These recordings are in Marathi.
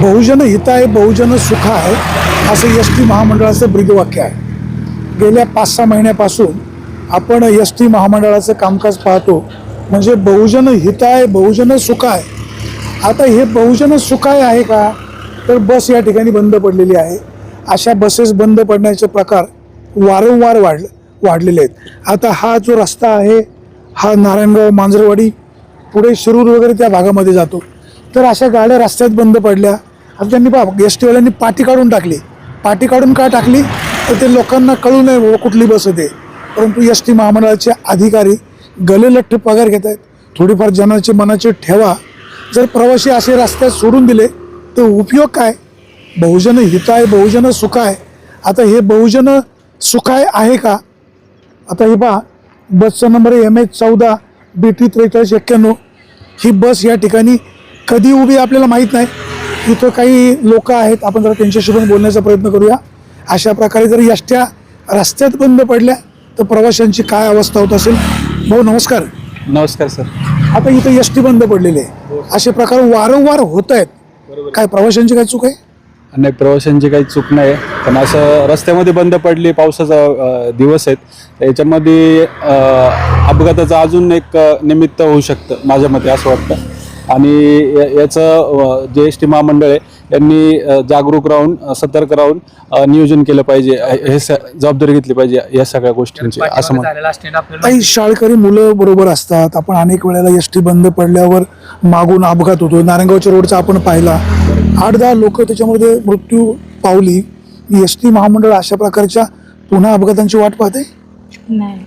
बहुजन हिताय बहुजन सुख आहे असं एस टी महामंडळाचं ब्रीदवाक्य आहे. गेल्या पाच सहा महिन्यापासून आपण एस टी महामंडळाचं कामकाज पाहतो म्हणजे बहुजन हिताय बहुजन सुख आहे. आता हे बहुजन सुखाय आहे का? तर बस या ठिकाणी बंद पडलेली आहे. अशा बसेस बंद पडण्याचे प्रकार वारंवार वाढ वाढलेले आहेत. आता हा जो रस्ता आहे हा नारायणगाव मांजरवाडी पुढे शिरूर वगैरे त्या भागामध्ये जातो. तर अशा गाड्या रस्त्यात बंद पडल्या. आता त्यांनी बा एस टीवाल्यांनी पाठी काढून टाकली. पाटी काढून का टाकली? तर ते लोकांना कळू नये बाबा कुठली बस आहे ते. परंतु एस टी महामंडळाचे अधिकारी गलेलठ्ठ पगार घेत आहेत. थोडीफार जनाची मनाची ठेवा. जर प्रवासी असे रस्त्यात सोडून दिले तर उपयोग काय? बहुजन हित आहे बहुजन सुख आहे. आता हे बहुजन सुखाय आहे का? आता हे पहा बसचा नंबर एम एच चौदा बी टी त्रेचाळीस एक्क्याण्णव. ही बस या ठिकाणी कधी उभी आपल्याला माहीत नाही. इथं काही लोक आहेत आपण जरा त्यांच्याशी पण बोलण्याचा प्रयत्न करूया. अशा प्रकारे जर यष्ट्या रस्त्यात बंद पडल्या तर प्रवाशांची काय अवस्था होत असेल? भाऊ नमस्कार. नमस्कार सर. आता इथं एस टी बंद पडलेली आहे. असे प्रकार वारंवार होत आहेत. काय प्रवाशांची काय चूक आहे? नाही प्रवाशांची काही चूक नाही. पण असं रस्त्यामध्ये बंद पडली पावसाचा दिवस आहेत याच्यामध्ये अपघाताचं अजून एक निमित्त होऊ शकतं माझ्या मते असं वाटतं. आणि याचं जे एस टी महामंडळ आहे यांनी जागरूक राहून सतर्क राहून नियोजन केलं पाहिजे हे जबाबदारी घेतली पाहिजे या सगळ्या गोष्टींची असं म्हणतो काही शाळकरी मुलं बरोबर असतात. आपण अनेक वेळेला एस टी बंद पडल्यावर मागून अपघात होतो. नारायणगावच्या रोडचा आपण पाहिला. आठ दहा लोक त्याच्यामध्ये मृत्यू पावली. एस टी महामंडळ अशा प्रकारच्या पुन्हा अपघातांची वाट पाहते? नाही.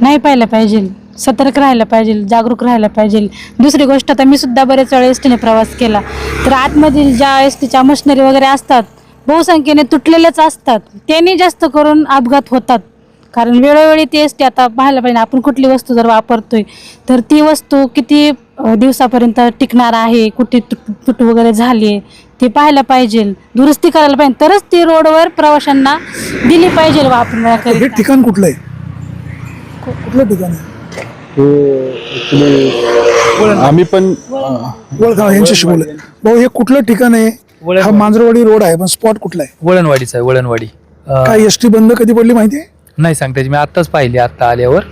नाही पाहिलं पाहिजे. सतर्क राहायला पाहिजे जागरूक राहायला पाहिजे. दुसरी गोष्ट आता मी सुद्धा बरेच वेळा एस टीने प्रवास केला. तर आतमधील ज्या एस टीच्या मशिनरी वगैरे असतात बहुसंख्येने तुटलेलेच असतात. त्यांनी जास्त करून अपघात होतात. कारण वेळोवेळी ती एस टी आता पाहायला पाहिजे आपण कुठली वस्तू जर वापरतोय तर ती वस्तू किती दिवसापर्यंत टिकणार आहे कुठे तुट वगैरे झाली आहे ते पाहायला पाहिजे. दुरुस्ती करायला पाहिजे. तरच ती रोडवर प्रवाशांना दिली पाहिजे हे वापरण्याकरिता ठिकाण कुठलं आहे? कुठलं ठिकाण आहे? आम्ही पण ओळखा यांच्याशी बोल भाऊ हे कुठलं ठिकाण आहे? हा मांजरवाडी रोड आहे पण स्पॉट कुठला आहे? वळणवाडीचा आहे वळणवाडी. काय एस टी बंद कधी पडली माहिती आहे? नाही सांगता येत. मी आत्ताच पाहिली आत्ता आल्यावर.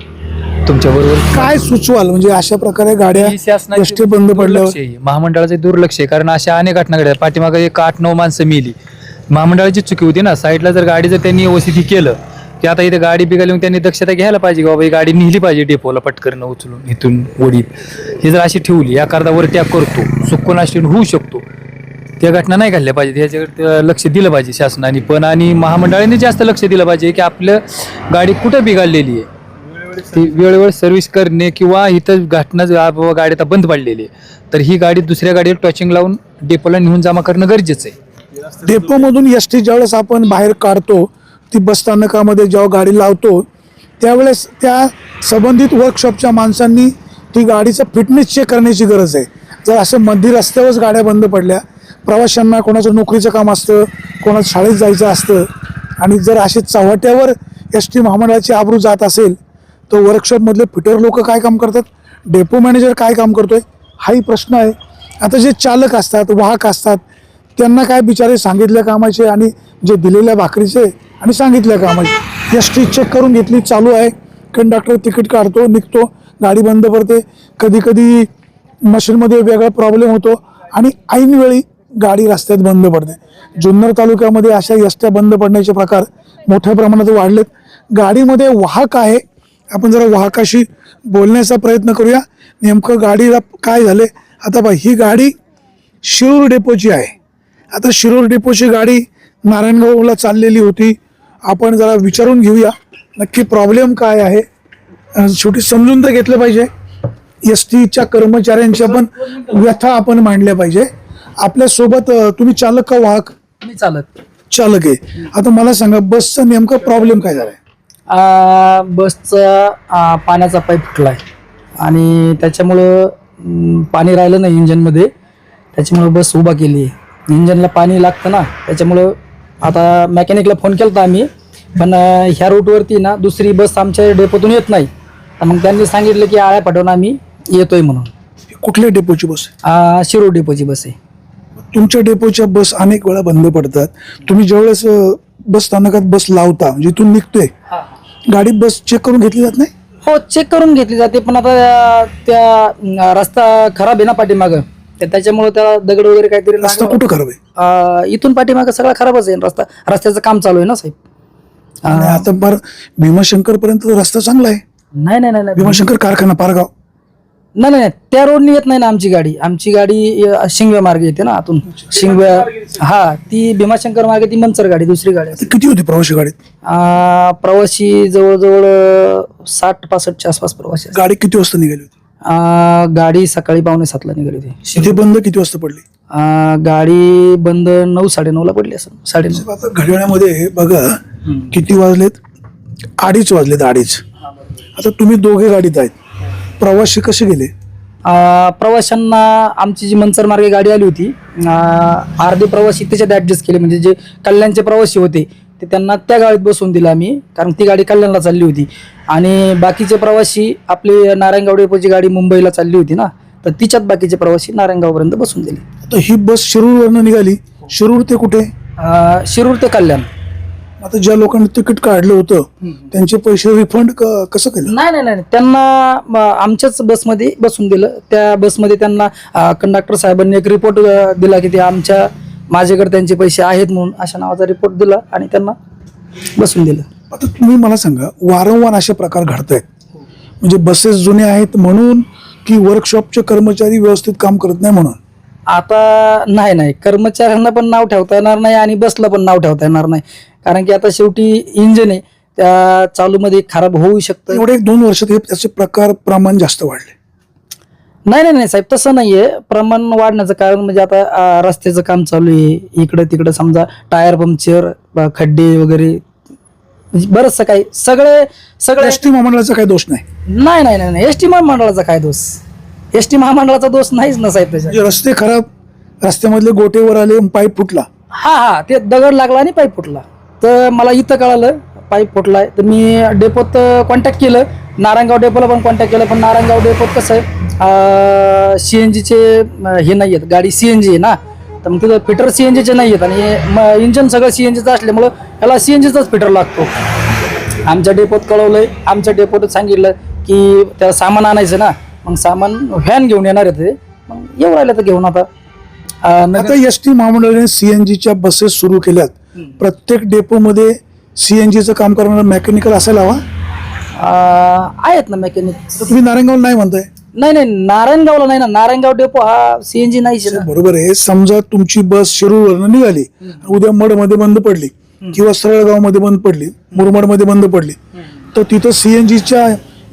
तुमच्या बरोबर काय सुचवाल? म्हणजे अशा प्रकारे गाड्या एस टी बंद पडल्यावर? महामंडळाचे दुर्लक्ष आहे. कारण अशा अनेक घटना घडल्या. पाठीमागे एक आठ नऊ माणसं मिली. महामंडळाची चुकी होती ना. साईडला जर गाडी जर त्यांनी व्यवस्थित ही केलं की आता इथे गाडी बिघाली त्यांनी दक्षता घ्यायला पाहिजे की बाबा ही गाडी नेली पाहिजे डेपोला पटकन उचलून इथून वडीत ही जर अशी ठेवली या वर त्याग करतो चुकून अशी होऊ शकतो. त्या घटना नाही घडल्या पाहिजे ह्याच्याकडे लक्ष दिलं पाहिजे शासनाने. पण आणि महामंडळाने जास्त लक्ष दिलं पाहिजे की आपलं गाडी कुठं बिघडलेली आहे. ती वेळोवेळ सर्व्हिस करणे किंवा इथं घटना बाबा गाडी आता बंद पडलेली आहे. तर ही गाडी दुसऱ्या गाडीवर टॉचिंग लावून डेपोला नेऊन जमा करणं गरजेचं आहे. डेपोमधून एस टी ज्यावेळेस आपण बाहेर काढतो ती बस स्थानकामध्ये जेव्हा गाडी लावतो त्यावेळेस त्या संबंधित वर्कशॉपच्या माणसांनी ती गाडीचं फिटनेस चेक करण्याची गरज आहे. जर असं मध्य रस्त्यावरच गाड्या बंद पडल्या प्रवाशांना कोणाचं नोकरीचं काम असतं कोणाचं शाळेत जायचं असतं आणि जर असे चव्हाट्यावर एस टी महामंडळाची आबरू जात असेल तर वर्कशॉपमधले फिटर लोक काय काम करतात? डेपो मॅनेजर काय काम करतोय? हाही प्रश्न आहे. आता जे चालक असतात वाहक असतात त्यांना काय बिचारे सांगितल्या कामाचे आणि जे दिलेल्या भाकरीचे आणि सांगितल्या कामाचे एस टी चेक करून घेतली चालू आहे. कंडक्टर तिकीट काढतो निघतो गाडी बंद पडते. कधी कधी मशीनमध्ये वेगळा प्रॉब्लेम होतो आणि ऐनवेळी गाडी रस्त्यात बंद पडते. जुन्नर तालुक्यामध्ये अशा एसट्या बंद पडण्याचे प्रकार मोठ्या प्रमाणात वाढलेत. गाडीमध्ये वाहक आहे. आपण जरा वाहकाशी बोलण्याचा प्रयत्न करूया. नेमकं गाडीला काय झाले? आता बा ही गाडी शिरूर डेपोची आहे. आता शिरूर डेपोची गाडी नारायणगावला चाललेली होती. आपण जरा विचारून घेऊया नक्की प्रॉब्लेम काय आहे? शेवटी समजून तर घेतलं पाहिजे. एस टीच्या कर्मचाऱ्यांच्या पण व्यथा आपण मांडल्या पाहिजे. आपल्यासोबत तुम्ही चालक का वाहक? मी चालत चालक आहे. आता मला सांगा बसचा नेमका प्रॉब्लेम काय झालाय? आ, बसचा आ, पाण्याचा पाईप फुटलाय. आणि त्याच्यामुळं म, पाणी राहिलं नाही इंजनमध्ये त्याच्यामुळं बस उभा केली. इंजनला पाणी लागतं ना त्याच्यामुळं आता मेकॅनिकला फोन केला होता आम्ही पण ह्या रूटवरती ना दुसरी बस आमच्या डेपोतून येत नाही. तर मग त्यांनी सांगितलं की आळ्या पाठवून आम्ही येतोय म्हणून. कुठल्या डेपोची बस आहे? आ, शिरूर डेपोची बस आहे. तुमच्या डेपोच्या बस अनेक वेळा बंद पडतात. तुम्ही ज्यावेळेस अ, बस स्थानकात बस लावता म्हणजे इथून निघतोय गाडी बस चेक करून घेतली जात नाही? हो चेक करून घेतली जाते पण आता त्या- त्या अं, रस्ता खराब आहे ना पाठीमागं. तर त्याच्यामुळे त्याला दगड वगैरे काहीतरी रस्ता लागलं. कुठं खराब आहे? अं, इथून पाठीमागं सगळा खराबच आहे. रस्ता रस्त्याचं काम चालू आहे ना साहेब? आणि आता बार भीमाशंकर पर्यंत रस्ता चांगला आहे. नाही नाही नाही नाही. भीमाशंकर कारखाना पारगाव. नाही नाही नाही. त्या रोडनी येत नाही ना आमची गाडी. आमची गाडी अ, शिंगव्या मार्गे येते ना आतून. शिंगव्या हा ती भीमाशंकर मार्गे ती मनसर गाडी दुसरी गाडी असते ती किती होती प्रवासी गाडीत? अ, प्रवासी जवळजवळ साठ पासष्टच्या आसपास प्रवासी असतात. गाडी किती वाजता निघाली होती? गाडी सकाळी पावणे सातला निघाली होती. इथे बंद किती वाजता पडली? गाडी बंद नऊ साडेनऊला पडली असेल. साडेनऊ. आता घड्याळामध्ये बघा किती वाजलेत? अडीच वाजलेत अडीच. आता तुम्ही दोघे गाडीत आहेत. प्रवासी कसे गेले? प्रवाशांना आमची जी मनसर मार्गे गाडी आली होती अर्धे प्रवासी त्याच्यात ऍडजस्ट केले. म्हणजे जे कल्याणचे प्रवासी होते ते त्यांना त्या गाडीत बसवून दिलं आम्ही कारण ती गाडी कल्याणला चालली होती. आणि बाकीचे प्रवासी आपली नारायणगाव डेपोची गाडी मुंबईला चालली होती ना तर तिच्यात बाकीचे प्रवासी नारायणगावपर्यंत बसून दिले. आता ही बस शिरूरवरनं निघाली. शिरूर ते कुठे? अ, शिरूर ते कल्याण. आता ज्या लोकांनी तिकीट काढलं होतं त्यांचे पैसे रिफंड कसं केलं? नाही नाही नाही त्यांना म, आमच्याच बसमध्ये बसून दिलं. त्या बसमध्ये त्यांना कंडक्टर साहेबांनी एक रिपोर्ट दिला की ते आमच्या माझ्याकडे त्यांचे पैसे आहेत म्हणून अशा नावाचा रिपोर्ट दिला आणि त्यांना बसून दिलं. आता तुम्ही मला सांगा वारंवार असे प्रकार घडत आहेत म्हणजे बसेस जुने आहेत म्हणून की वर्कशॉपचे कर्मचारी व्यवस्थित काम करत नाही म्हणून? आता नाही नाही. कर्मचाऱ्यांना पण नाव ठेवता येणार नाही आणि बसला पण नाव ठेवता येणार नाही. कारण की आता शेवटी इंजिन आहे. त्या चालूमध्ये खराब होऊ शकतं एवढे एक दोन वर्षात हे त्याचे प्रकार प्रमाण जास्त वाढले. नाही नाही नाही साहेब तसं नाहीये. प्रमाण वाढण्याचं कारण म्हणजे आता रस्त्याचं काम चालू आहे. इकडं तिकडं समजा टायर पंक्चर खड्डे वगैरे म्हणजे बरंचसं काही. सगळे सगळे एस टी महामंडळाचा काही दोष नाही. नाही नाही नाही एस टी महामंडळाचा काय दोष? एस टी महामंडळाचा दोष नाहीच ना साहेब म्हणजे रस्ते खराब रस्त्यामधले गोटेवर आले पाईप फुटला. हा हा ते दगड लागला आणि पाईप फुटला. तर मला इथं कळालं पाईप फुटलाय. तर मी डेपोत कॉन्टॅक्ट केलं. नारायणगाव डेपोला पण कॉन्टॅक्ट केलं पण नारायणगाव डेपोत कसं आहे सी एन जीचे हे नाही आहेत गाडी सी एन जी आहे ना? तर मग तिथं फिटर सी एन जीचे नाही आहेत आणि इंजन सगळं सी एन जीचं असल्यामुळं त्याला सी एन जीचाच फिटर लागतो. आमच्या डेपोत कळवलंय आमच्या डेपोतच सांगितलं की त्याला सामान आणायचं ना मग सामान व्हॅन घेऊन येणार आहे ते. मग येऊ राहिलं तर घेऊन आता. आता एस टी महामंडळाने सीएनजीच्या बसेस सुरू केल्यात. प्रत्येक डेपोमध्ये सीएनजीचं काम करणारा मेकॅनिकल असायला हवा. आहेत ना मेकॅनिक तर तुम्ही नारायणगाव नाही म्हणताय? नाही नाही नारायणगावला नाही ना. नारायणगाव डेपो हा सीएनजी नाहीच आहे ना. बरोबर आहे. समजा तुमची बस शिरूरवरनं निघाली उद्या मडमध्ये बंद पडली किंवा सरळगावमध्ये बंद पडली मुरमडमध्ये बंद पडली तर तिथं सीएनजीच्या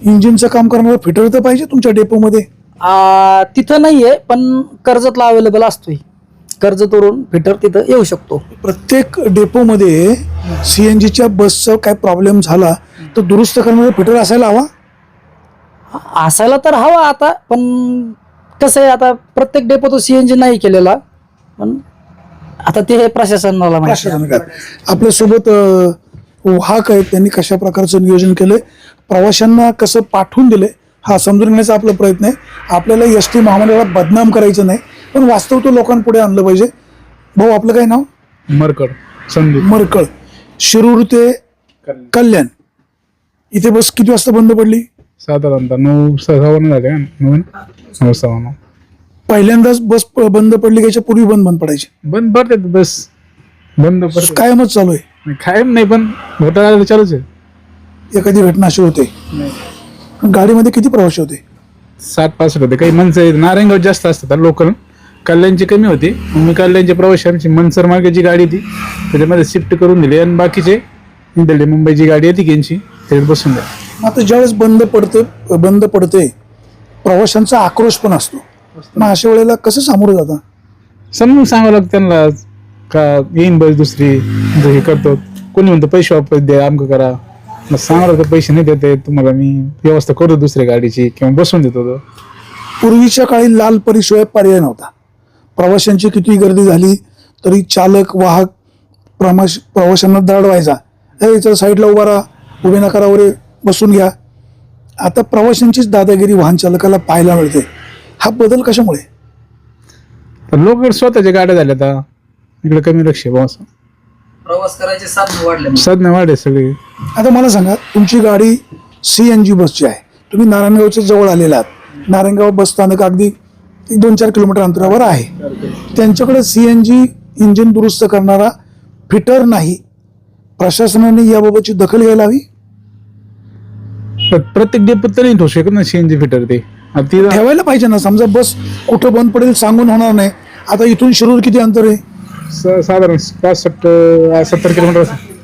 इंजिनचं काम करणारा फिटर तर पाहिजे तुमच्या डेपोमध्ये आ, तिथं नाहीये पण कर्जतला अवेलेबल असतोय. कर्जतवरून फिटर तिथं येऊ शकतो. प्रत्येक डेपोमध्ये सीएनजीच्या बसचा काय प्रॉब्लेम झाला तर दुरुस्त करणारा फिटर असायला हवा? असायला तर हवा आता पण कसं आहे आता प्रत्येक डेपो तो सीएनजी नाही केलेला पण आता ते प्रशासनाला माहिती आहे. प्रशासनात आपल्यासोबत अ, वाहक आहेत त्यांनी कशा प्रकारचं नियोजन केलंय प्रवाशांना कसं पाठवून दिलंय हा समजून घेण्याचा आपला प्रयत्न आहे. आपल्याला एस टी महामंडळाला बदनाम करायचं नाही पण वास्तव तो लोकांपुढे आणलं पाहिजे. भाऊ आपलं काय नाव? मरकड संदीप. मरकळ शिरूर ते कल्याण. इथे बस किती वाजता बंद पडली? साधारणतः नऊ सव्वानं झाले नऊ नऊ पहिल्यांदाच बस प- बंद पडली की याच्या पूर्वी बंद बंद पडायची? बंद पडते बस. बंद पडते कायमच चालू आहे. कायम नाही पण घोटाळा चालूच आहे. एखादी घटना अशी होते. गाडीमध्ये किती प्रवासी होते? सात पाच होते. काही मनसर आहेत. नारायणगाव जास्त असतात लोकल. कल्याणची कमी होती. मग मी कल्याणच्या प्रवाशांची मनसर मार्गाची गाडी ती त्याच्यामध्ये शिफ्ट करून दिली. आणि बाकीचे दिल्ली मुंबईची गाडी आहे ती त्यांची त्याच्यात बसून द्या आता ज्यावेळेस बंद पडते बंद पडते प्रवाशांचा आक्रोश पण असतो. मग अशा वेळेला कसं सामोरं जाता? समजून सांगावं लागतं त्यांना का येईन बस दुसरी जर हे करतो. कोणी म्हणतो पैसे वापस द्या आमकं करा. मग सांगावं लागतं पैसे नाही देते तुम्हाला मी व्यवस्था करतो दुसऱ्या गाडीची किंवा बसून देतो तो. पूर्वीच्या काळी लाल परिशिवाय पर्याय नव्हता. प्रवाशांची किती गर्दी झाली तरी चालक वाहक प्रमाश प्रवाशांना दरडवायचा हे चल साईडला उभा राहा. उभे नका राहा वरे बसून घ्या. आता प्रवाशांचीच दादागिरी वाहन चालकाला पाहायला मिळते. हा बदल कशामुळे? लोक स्वतःच्या गाड्या झाल्या आता. इकडे कमी लक्ष आहे बुवा असं प्रवास करायचे साधन वाढले साधनं वाढे सगळी. आता मला सांगा तुमची गाडी सी एन जी बसची आहे. तुम्ही नारायणगावच्या जवळ आलेला आहात. नारायणगाव बस स्थानक अगदी एक दोन चार किलोमीटर अंतरावर आहे. त्यांच्याकडे सी एन जी इंजिन दुरुस्त करणारा फिटर नाही. प्रशासनाने याबाबतची दखल घ्यायला हवी. प्रत्येक डेपोत तर नाही ठेवू शकत ना सीएनजी फिटर ते. आता ती ठेवायला पाहिजे ना. समजा बस कुठं बंद पडेल सांगून होणार नाही. आता इथून शिरूर किती अंतर आहे? स- साधारण पासष्ट अं, सत्तर किलोमीटर असेल.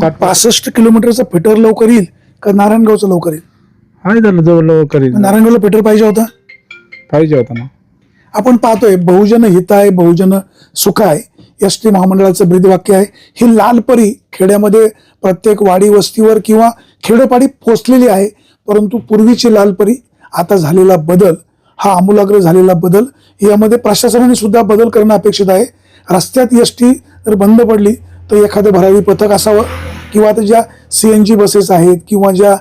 साठ पासष्ट किलोमीटरचा फिटर लवकर येईल का नारायणगावचं लवकर येईल? आहे झालं जवळ करील नारायणगावला फिटर पाहिजे होता? पाहिजे होता ना. आपण पाहतोय बहुजन हिताय बहुजन सुखाय एस टी महामंडळाचं ब्रीदवाक्य आहे ही लालपरी खेड्यामध्ये प्रत्येक वाडी वस्तीवर किंवा खेडोपाडी पोचलेली आहे परंतु पूर्वीची लालपरी आता झालेला बदल हा आमूलाग्र झालेला बदल यामध्ये प्रशासनाने सुद्धा बदल करणं अपेक्षित आहे. रस्त्यात एस टी जर बंद पडली तर एखादं भरारी पथक असावं किंवा आता ज्या सी एन जी बसेस आहेत किंवा ज्या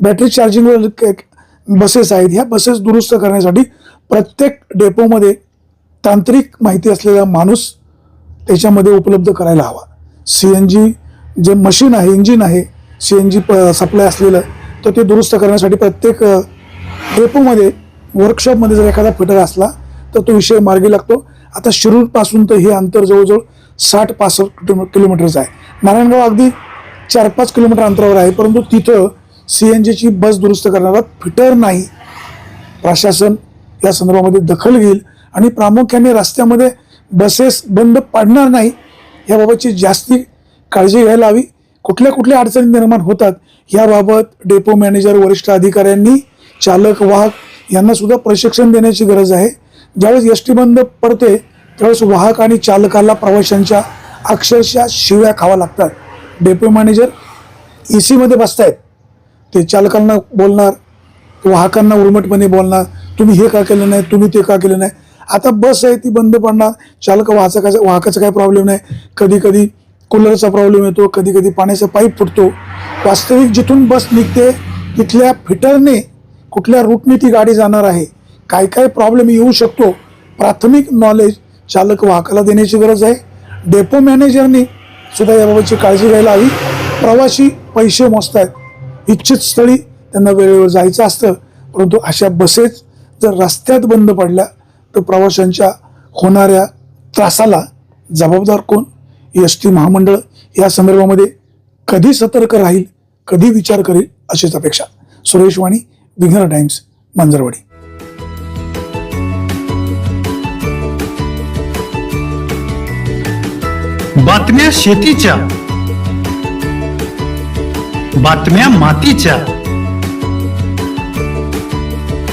बॅटरी चार्जिंगवर बसेस आहेत ह्या बसेस दुरुस्त करण्यासाठी प्रत्येक डेपोमध्ये तांत्रिक माहिती असलेला माणूस त्याच्यामध्ये उपलब्ध करायला हवा. सी एन जी जे मशीन आहे इंजिन आहे सी एन जी प सप्लाय असलेलं तर ते दुरुस्त करण्यासाठी प्रत्येक डेपोमध्ये वर्कशॉपमध्ये जर एखादा फिटर असला तर तो विषय मार्गी लागतो. आता शिरूरपासून तर हे अंतर जवळजवळ साठ पासष्ट किलो किलोमीटरचं आहे. नारायणगाव अगदी चार पाच किलोमीटर अंतरावर आहे परंतु तिथं सी एन जीची बस दुरुस्त करणारा फिटर नाही. प्रशासन या संदर्भामध्ये दखल घेईल आणि प्रामुख्याने रस्त्यामध्ये बसेस बंद पाडणार नाही याबाबतची जास्ती काळजी घ्यायला हवी. कुठल्या कुठल्या अडचणी निर्माण होतात याबाबत डेपो मॅनेजर वरिष्ठ अधिकाऱ्यांनी चालक वाहक यांना सुद्धा प्रशिक्षण देण्याची गरज आहे. ज्यावेळेस एस टी बंद पडते त्यावेळेस वाहक आणि चालकाला प्रवाशांच्या अक्षरशः शिव्या खावा लागतात. डेपो मॅनेजर ए सीमध्ये बसतायत. ते चालकांना बोलणार वाहकांना उर्मटपणे बोलणार तुम्ही हे का केलं नाही तुम्ही ते का केलं नाही? आता बस आहे ती बंद पडणार. चालक वाचकाचा वाहकाचा काही प्रॉब्लेम नाही. कधी कधी कूलरचा प्रॉब्लेम येतो कधी कधी पाण्याचा पाईप फुटतो. वास्तविक जिथून बस निघते तिथल्या फिटरने कुठल्या रूटने ती गाडी जाणार आहे. काय काय प्रॉब्लेम येऊ शकतो? प्राथमिक नॉलेज चालक वाहकाला देण्याची गरज आहे. डेपो मॅनेजरने सुद्धा याबाबतची काळजी घ्यायला हवी. प्रवासी पैसे मोजतायत. इच्छित स्थळी त्यांना वेळेवर जायचं असतं. परंतु अशा बसेस जर रस्त्यात बंद पडल्या तर प्रवाशांच्या होणाऱ्या त्रासाला जबाबदार कोण? एस टी महामंडळ. या संदर्भामध्ये कधी सतर्क राहील कधी विचार करेल अशीच अपेक्षा. सुरेश वाणी विघ्नर टाइम्स मांजरवाडी. बातम्या शेतीच्या बातम्या मातीच्या.